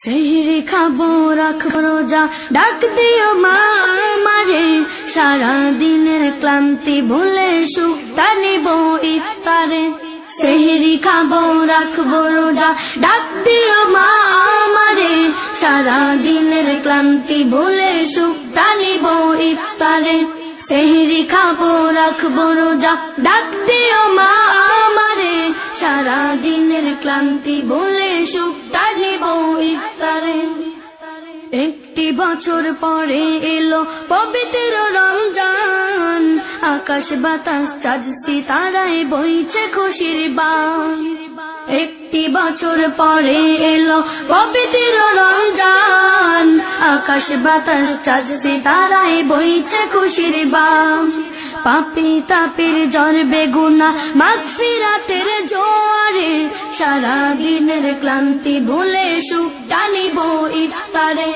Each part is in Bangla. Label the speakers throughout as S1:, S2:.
S1: সেহরি খাব রাখব রোজা ডাক দিও মা আমারে সারা দিনের ক্লান্তি ভুলে সুখটা নিব ইফতারে সেহরি খাব রাখব রোজা ডাক দিও মা আমারে সারা দিনের ক্লান্তি ভুলে সুখটা নিব ইফতারে সেহরি খাব রাখব রোজা ডাক দিও মা আমারে সারা দিনের ক্লান্তি ভুলে সুখটা একটি বছর পরে এলো পবিত্র রমজান। আকাশ বাতাস চাঁদ সিতারায় বইছে খুশির বান। একটি বছর পরে এলো পবিত্র রমজান। আকাশ বাতাস চাঁদ সিতারায় বইছে খুশির বান। পাপি তাপির জ্বর বেগুনা মাগফিরাতের জোয়ারে সারা দিনের ক্লান্তি ভুলে সুখ টানিব ইফতারে।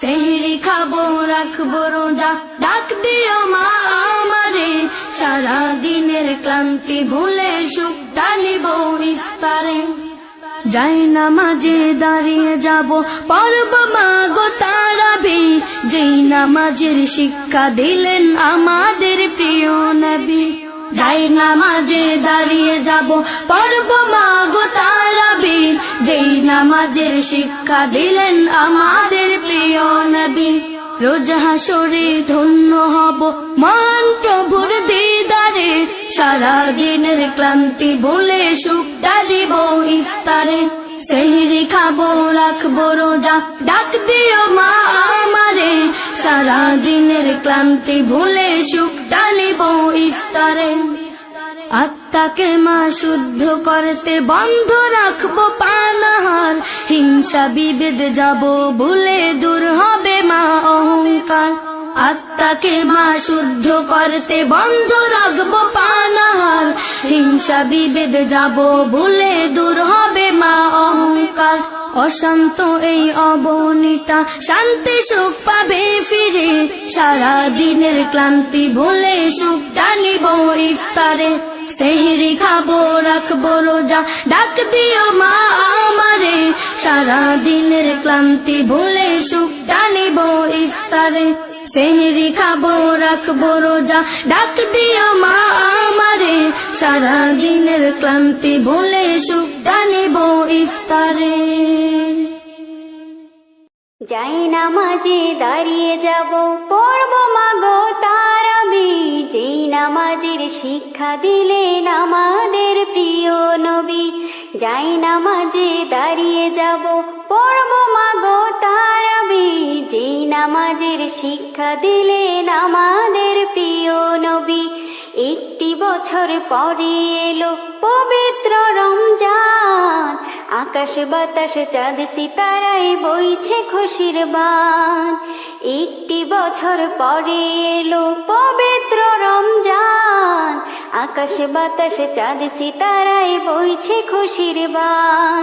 S1: সেহরি খাব, রাখব রোজা, ডাক দিও মা আমারে। সারা দিনের ক্লান্তি ভুলে সুখ টানিব ইফতারে। যাই না মাঝে দাঁড়িয়ে যাব পর্ব মা মাগো তারাবি। যেই নামাজের শিক্ষা দিলেন আমাদের প্রিয় নবী। যাই নামাজে দাঁড়িয়ে যাব, পর্ব মাগো তারাবি যেই নামাজের শিক্ষা দিলেন আমাদের প্রিয় নবী। রোজ হাসরে ধন্য হব মান প্রভুর দিদারে। সারা দিনের ক্লান্তি বলে সুখ দিব ইফতারে। সেহরি খাব, রাখব রোজা। ডাক দিও মা আমারে সারা দিনের ক্লান্তি ভুলে সুখ ডালিব ইফতারে। আত্মাকে মা শুদ্ধ করতে বন্ধ রাখব পানাহার হিংসা বিভেদ যাব ভুলে দূর হবে মা অহংকার। আত্মাকে মা শুদ্ধ করতে বন্ধ রাখব পানাহার হিংসা, বিভেদ যাব ভুলে দূর হবে মা অহংকার। অশান্ত এই অবনীতা শান্তি সুখ পাবে ফিরে। সারা দিনের ক্লান্তি ভুলে সুখ টানিব ইফতারে। সেহরি খাব, রাখব রোজা, ডাক দিও মা আমারে। সারা দিনের ক্লান্তি ভুলে সুখ টানিব ইফতারে। সেহরি খাব, রাখব রোজা। ডাক দিও মা আমারে সারা দিনের ক্লান্তি ভুলে সুখ টানিব ইফতারে।
S2: যাই নামাজে দাঁড়িয়ে যাব, পড়ব মাগো তারাবি যেই নামাজের শিক্ষা দিলেন আমাদের প্রিয় নবী, যাই নামাজে দাঁড়িয়ে যাব, পড়ব মাগো তারাবি যেই নামাজের শিক্ষা দিলেন আমাদের প্রিয় নবী, একটি বছর পরে এলো পবিত্র রমজান। আকাশ বাতাস, চাঁদ সিতারায় বইছে খুশির বান। একটি বছর পরে এলো পবিত্র রমজান। আকাশ বাতাস, চাঁদ সিতারায় বইছে খুশির বান।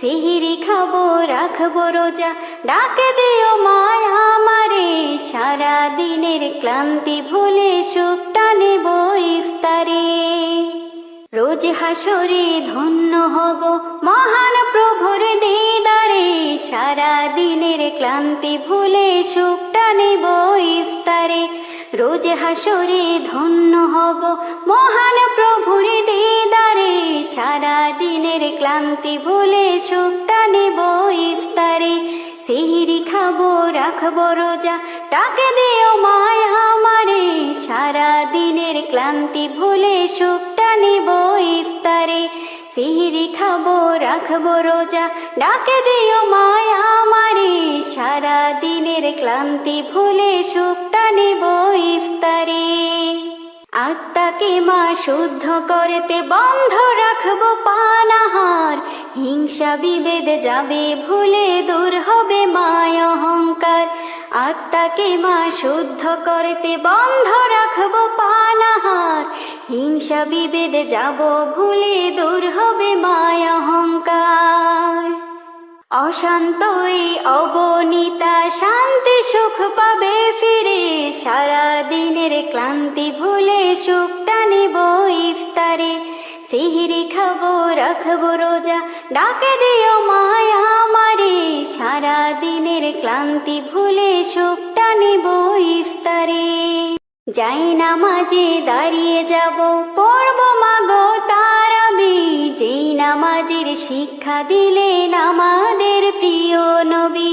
S2: সিহিরি খাব, রাখব রোজা। ডাকে দিও মায়া আমারে সারা দিনের ক্লান্তি ভুলে সুখটা নেব ইফতারে। রোজ হাসরে ধন্য হব মহান প্রভুর দিদারে সারা দিনের ক্লান্তি ভুলে সুখটা নেব ইফতারে। রোজ হাসরে ধন্য হব মহান ক্লান্তি ভুলে সুখটা নেব ইফতারে। সিহিরি খাব, রাখব রোজা। ডাকে দিও মায় আমারে। সারা দিনের ক্লান্তি ভুলে সুখটা নেব ইফতারে। সিহিরি খাব, রাখব রোজা। ডাকে দিও মায় আমারে। সারা দিনের ক্লান্তি ভুলে সুখটা নেব ইফতারে। আত্মাকে মা শুদ্ধ করতে বন্ধ পানাহার হিংসা বিভেদ যাবে, ভুলে দূর হবে মায় অহংকার। আত্মাকে মা শুদ্ধ করতে বন্ধ রাখব পানাহার। হিংসা বিভেদ যাব, ভুলে দূর হবে মায়া অহংকার। অশান্ত অবনীতা শান্তি সুখ পাবে ফিরে। সারা দিনের ক্লান্তি ভুলে সুখটা নেব ইফতারে। সিহিরি খাব, রাখব রোজা ডাকে দিও মায়া আমারে সারা দিনের ক্লান্তি ভুলে সুখটা নেব ইফতারে। যাই না মাঝে দাঁড়িয়ে যাব, পড়ব মাগো তার আমি যেই নামাজের শিক্ষা দিলেন আমাদের প্রিয় নবী,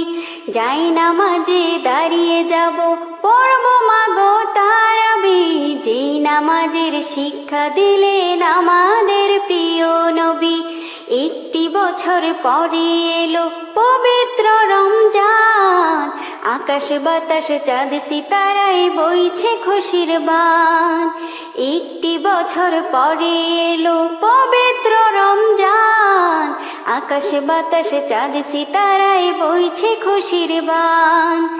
S2: যাই না মাঝে দাঁড়িয়ে যাব, পড়ব মাগো তার আমি যেই নামাজের শিক্ষা দিলেন আমাদের প্রিয় নবী একটি বছর পরে এলো পবিত্র রমজান। আকাশ বাতাস, চাঁদ সিতারাই বইছে খুশির বান। একটি বছর পরে এলো পবিত্র রমজান। আকাশ বাতাস, চাঁদ সিতারাই বইছে খুশির বান।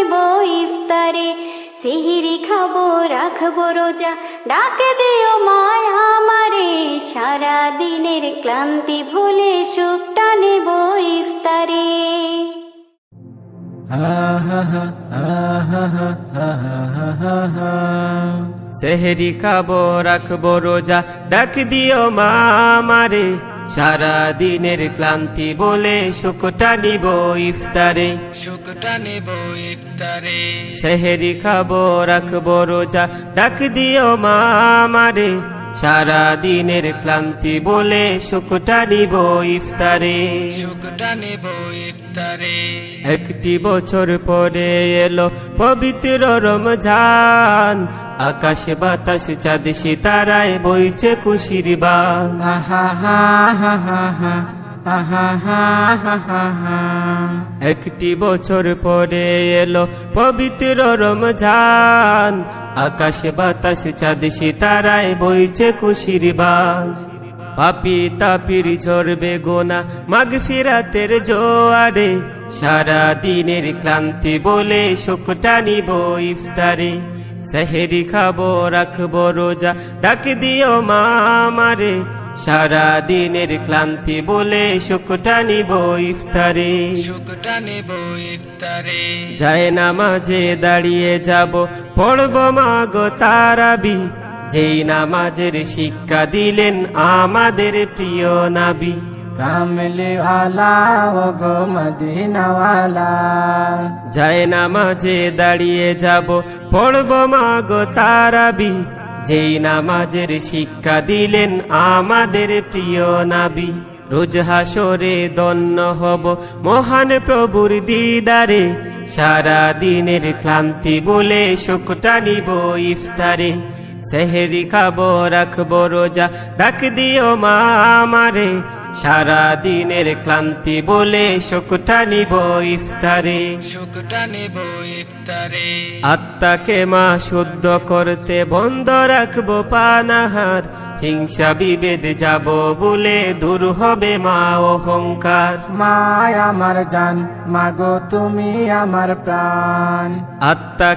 S2: সিহিরি খাব, রাখব রোজা। ডাকে দিও মায়া আমারে সারা দিনের ক্লান্তি ভুলে সুখটা নেব ইফতারে।
S3: সেহরি খাব, রাখব রোজা। ডাক দিও মা আমারে সারা দিনের ক্লান্তি বলে সুখটা নিব ইফতারে।
S4: শুকটা নেব ইফতারে।
S3: সেহেরি খাব রাখব রোজা ডাক দিও মা আমারে। সারা দিনের ক্লান্তি বলে সুখটা নিব ইফতারে।
S4: শুকটা নিব ইফতারে।
S3: একটি বছর পরে এলো পবিত্র রমজান আকাশ বাতাস চাঁদ সিতারায় বইছে খুশির বান একটি বছর পরে এলো পবিত্র রমজান আকাশ বাতাস চাঁদ সিতারায় বইছে খুশির বান পাপি তাপির ঝরবে গোনা মাগ ফিরাতের জোয়ারে সারা দিনের ক্লান্তি বলে নিব ইফতারে সেহেরি খাব রাখব রোজা। ডাক দিও মা আমারে সারা দিনের ক্লান্তি বলে সুখটা নিব ইফতারে।
S4: শুকটা নেব ইফতারে।
S3: যায় নামাজে দাঁড়িয়ে যাব পড়ব মাগো তারাবি। যেই নামাজের শিক্ষা দিলেন আমাদের প্রিয় নাবি।
S5: কামলি ওয়ালা ও
S3: নামাজে দাঁড়িয়ে যাব পড়ব মাগো তারাবি যেই নামাজের শিক্ষা দিলেন আমাদের প্রিয় নাবি রোজ হাসরে দন্য হব মহান প্রভুর দিদারে সারা দিনের ক্লান্তি বলে সুখটা নিব ইফতারে সেহেরি খাব রাখব রোজা ডাক দিও মা আমারে সারা দিনের ক্লান্তি বলে সুখটা নিব ইফতারে।
S4: শুকটা নেব ইফতারে।
S3: আত্মাকে মা শুদ্ধ করতে বন্ধ রাখব পানাহার। হিংসা বিভেদ যাব বলে দূর হবে মা অহংকার।
S5: মায় আমার জান মাগো তুমি আমার প্রাণ।
S3: আত্মা